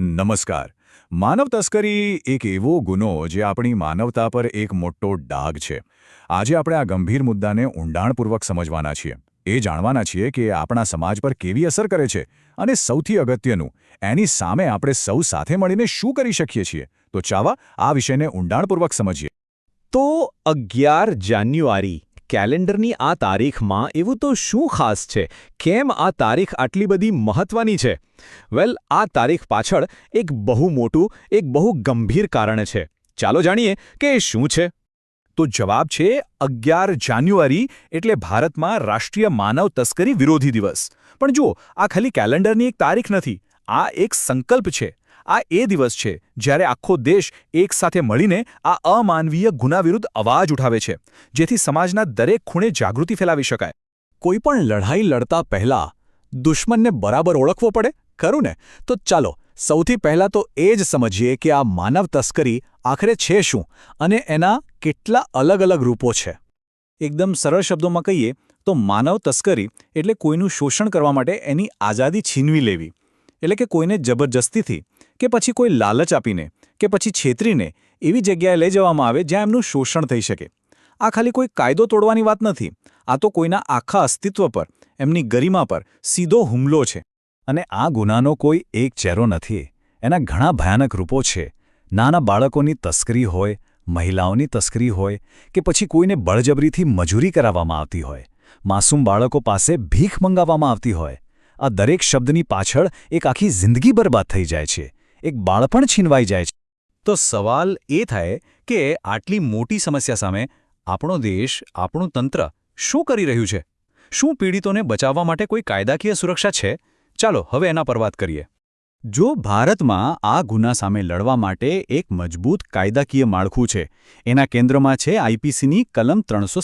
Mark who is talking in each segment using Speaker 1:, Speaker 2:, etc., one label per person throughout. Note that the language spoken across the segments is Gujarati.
Speaker 1: નમસ્કાર. માનવ તસ્કરી એક એવો ગુનો જે આપણી માનવતા પર એક મોટો ડાઘ છે. આજે આપણે આ ગંભીર મુદ્દાને ઊંડાણપૂર્વક સમજવાના છીએ. એ જાણવાના છીએ કે આપણા સમાજ પર કેવી અસર કરે છે અને સૌથી અગત્યનું, એની સામે આપણે સૌ સાથે મળીને શું કરી શકીએ છીએ? તો ચાવા, આ વિષયને ઊંડાણપૂર્વક સમજીએ.
Speaker 2: તો અગિયાર જાન્યુઆરી કેલેન્ડરની આ તારીખમાં એવું તો શું ખાસ છે? કેમ આ તારીખ આટલી બધી મહત્વની છે? વેલ, આ તારીખ પાછળ એક બહુ મોટું, એક બહુ ગંભીર કારણ છે. ચાલો જાણીએ કે શું છે?
Speaker 1: તો જવાબ છે અગિયાર જાન્યુઆરી એટલે ભારતમાં રાષ્ટ્રીય માનવ તસ્કરી વિરોધી દિવસ. પણ જુઓ, આ ખાલી કેલેન્ડરની એક તારીખ નથી. આ એક સંકલ્પ છે. આ એ દિવસ છે જ્યારે આખો દેશ એકસાથે મળીને આ અમાનવીય ગુના વિરુદ્ધ અવાજ ઉઠાવે છે, જેથી સમાજના દરેક ખૂણે જાગૃતિ ફેલાવી શકાય.
Speaker 2: કોઈ પણ લડાઈ લડતા પહેલા દુશ્મનને બરાબર ઓળખવો પડે, ખરું ને? તો ચાલો, સૌથી પહેલાં તો એ જ સમજીએ કે આ માનવ તસ્કરી આખરે છે શું અને એના કેટલા અલગ અલગ રૂપો છે.
Speaker 1: એકદમ સરળ શબ્દોમાં કહીએ તો માનવ તસ્કરી એટલે કોઈનું શોષણ કરવા માટે એની આઝાદી છીનવી લેવી. એટલે કે કોઈને જબરજસ્તીથી કે પછી કોઈ લાલચ આપીને કે પછી છેતરીને એવી જગ્યાએ લઈ જવામાં આવે જ્યાં એમનું શોષણ થઈ શકે. આ ખાલી કોઈ કાયદો તોડવાની વાત નથી. આ તો કોઈના આખા અસ્તિત્વ પર, એમની ગરિમા પર સીધો હુમલો છે. અને આ ગુનાનો કોઈ એક ચહેરો નથી. એના ઘણા ભયાનક રૂપો છે. નાના બાળકોની તસ્કરી હોય, મહિલાઓની તસ્કરી હોય, કે પછી કોઈને બળજબરીથી મજૂરી કરાવવામાં આવતી હોય. માસૂમ બાળકો પાસે ભીખ મંગાવવામાં આવતી હોય. આ દરેક શબ્દની પાછળ એક આખી જિંદગી બરબાદ થઈ જાય છે. એક બાળપણ છીનવાઈ જાય છે. તો સવાલ એ થાય કે આટલી મોટી સમસ્યા સામે આપણો દેશ, આપણું તંત્ર શું કરી રહ્યું છે? શું પીડિતોને બચાવવા માટે કોઈ કાયદાકીય સુરક્ષા છે? ચાલો હવે એના પર વાત કરીએ. જો ભારતમાં આ ગુના સામે લડવા માટે એક મજબૂત કાયદાકીય માળખું છે, એના કેન્દ્રમાં છે આઈપીસીની કલમ ત્રણસો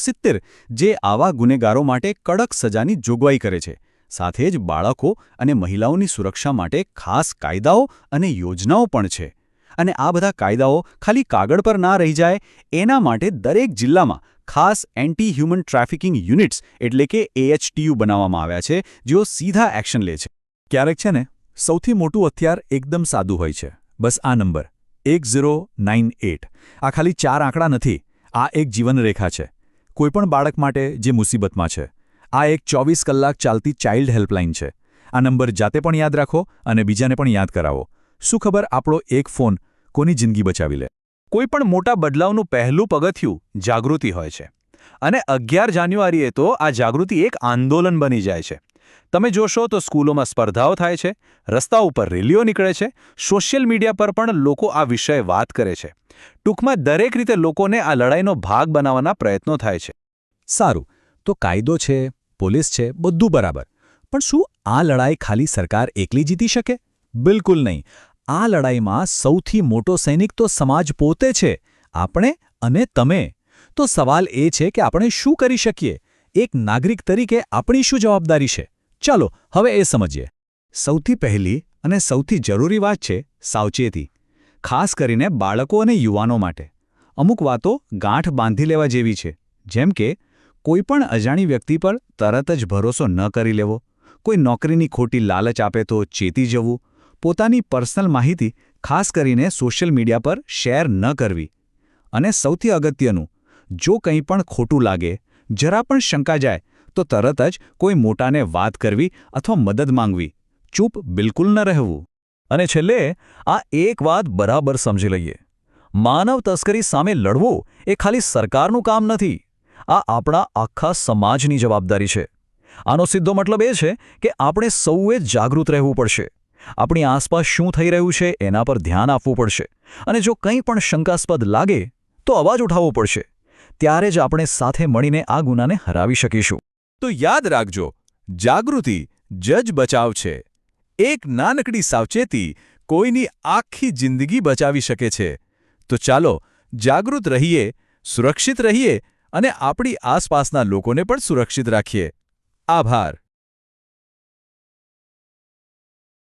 Speaker 1: જે આવા ગુનેગારો માટે કડક સજાની જોગવાઈ કરે છે. સાથે જ બાળકો અને મહિલાઓની સુરક્ષા માટે ખાસ કાયદાઓ અને યોજનાઓ પણ છે. અને આ બધા કાયદાઓ ખાલી કાગળ પર ના રહી જાય, એના માટે દરેક જિલ્લામાં ખાસ એન્ટી હ્યુમન ટ્રાફિકિંગ યુનિટ્સ એટલે કે એએચટીયુ બનાવવામાં આવ્યા છે, જેઓ સીધા એક્શન લે છે. ક્યારેક છે ને, સૌથી મોટું હથિયાર એકદમ સાદું હોય છે. બસ આ નંબર, એક ઝીરો નાઇન એટ. આ ખાલી ચાર આંકડા નથી, આ એક જીવનરેખા છે. કોઈપણ બાળક માટે જે મુસીબતમાં છે. આ એક ચોવીસ કલાક ચાલતી ચાઇલ્ડ હેલ્પલાઇન છે. આ નંબર જાતે પણ યાદ રાખો અને બીજાને પણ યાદ કરાવો. શું ખબર આપણો એક ફોન કોની જિંદગી બચાવી લે? કોઈ પણ મોટા બદલાવનું પહેલું પગથિયું જાગૃતિ હોય છે. અને અગિયાર જાન્યુઆરીએ તો આ જાગૃતિ એક આંદોલન બની જાય છે. તમે જોશો તો સ્કૂલોમાં સ્પર્ધાઓ થાય છે, રસ્તા ઉપર રેલીઓ નીકળે છે, સોશિયલ મીડિયા પર પણ લોકો આ વિષય વાત કરે છે. ટૂંકમાં દરેક રીતે લોકોને આ લડાઈનો ભાગ બનાવવાના પ્રયત્નો થાય છે. સારું, તો કાયદો છે? પોલીસ છે, બધું બરાબર. પણ શું આ લડાઈ ખાલી સરકાર એકલી જીતી શકે? બિલકુલ નહીં. આ લડાઈમાં સૌથી મોટો સૈનિક તો સમાજ પોતે છે, આપણે અને તમે. તો સવાલ એ છે કે આપણે શું કરી શકીએ? એક નાગરિક તરીકે આપણી શું જવાબદારી છે? ચાલો, હવે એ સમજીએ. સૌથી પહેલી અને સૌથી જરૂરી વાત છે સાવચેતી. ખાસ કરીને બાળકો અને યુવાનો માટે. અમુક વાતો ગાંઠ બાંધી લેવા જેવી છે. જેમ કે કોઈપણ અજાણી વ્યક્તિ પર તરત જ ભરોસો ન કરી લેવો. કોઈ નોકરીની ખોટી લાલચ આપે તો ચેતી જવું. પોતાની પર્સનલ માહિતી ખાસ કરીને સોશિયલ મીડિયા પર શેર ન કરવી. અને સૌથી અગત્યનું, જો કંઈ પણ ખોટું લાગે, જરા પણ શંકા જાય, તો તરત જ કોઈ મોટાને વાત કરવી અથવા મદદ માંગવી. ચૂપ બિલકુલ ન રહેવું. અને છેલ્લે, આ એક વાત બરાબર સમજી લઈએ. માનવ તસ્કરી સામે લડવું એ ખાલી સરકારનું કામ નથી. આ આપણા આખા સમાજની જવાબદારી છે. આનો સીધો મતલબ એ છે કે આપણે સૌએ જાગૃત રહેવું પડશે. આપણી આસપાસ શું થઈ રહ્યું છે એના પર ધ્યાન આપવું પડશે. અને જો કંઈ પણ શંકાસ્પદ લાગે, તો અવાજ ઉઠાવવો પડશે. ત્યારે જ આપણે સાથે મળીને આ ગુનાને હરાવી શકીશું. તો યાદ રાખજો, જાગૃતિ જજ બચાવ છે. એક નાનકડી સાવચેતી કોઈની આખી જિંદગી બચાવી શકે છે. તો ચાલો, જાગૃત રહીએ, સુરક્ષિત રહીએ અને આપણી આસપાસના લોકોને પણ સુરક્ષિત રાખીએ. આભાર.